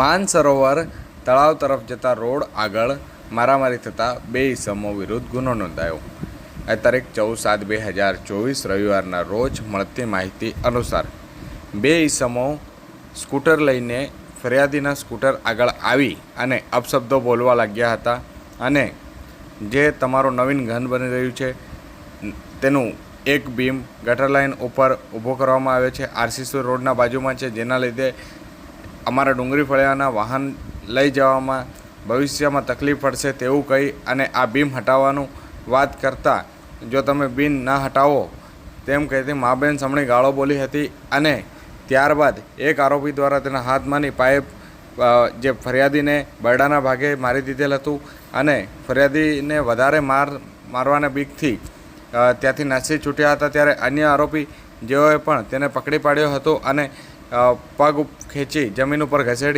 માનસરોવર તળાવ તરફ જતા રોડ આગળ મારામારી થતાં બે ઇસમો વિરુદ્ધ ગુનો નોંધાયો. આ તારીખ ચૌદ સાત બે હજાર ચોવીસ રવિવારના રોજ મળતી માહિતી અનુસાર બે ઇસમો સ્કૂટર લઈને ફરિયાદીના સ્કૂટર આગળ આવી અને અપશબ્દો બોલવા લાગ્યા હતા અને જે તમારું નવીન ઘન બની રહ્યું છે, તેનું એક બીમ ગટર લાઇન ઉપર ઊભો કરવામાં આવ્યો છે. આરસીસી રોડના બાજુમાં છે. જેના લીધે અમારા ડુંગળી ફળિયાના વાહન લઈ જવામાં ભવિષ્યમાં તકલીફ પડશે તેવું કહી અને આ બીમ હટાવવાનું વાત કરતાં, જો તમે બીમ ન હટાવો, તેમ કહેતી મા બેન સમણી ગાળો બોલી હતી અને ત્યારબાદ એક આરોપી દ્વારા તેના હાથમાંની પાઇપ જે ફરિયાદીને બરડાના ભાગે મારી દીધેલ હતું અને ફરિયાદીને વધારે માર, મારવાના બીકથી ત્યાંથી નાસી છૂટ્યા હતા ત્યારે અન્ય આરોપી જેઓએ પણ તેને પકડી પાડ્યો હતો અને પગ ખેંચી જમીન ઉપર ઘસેડી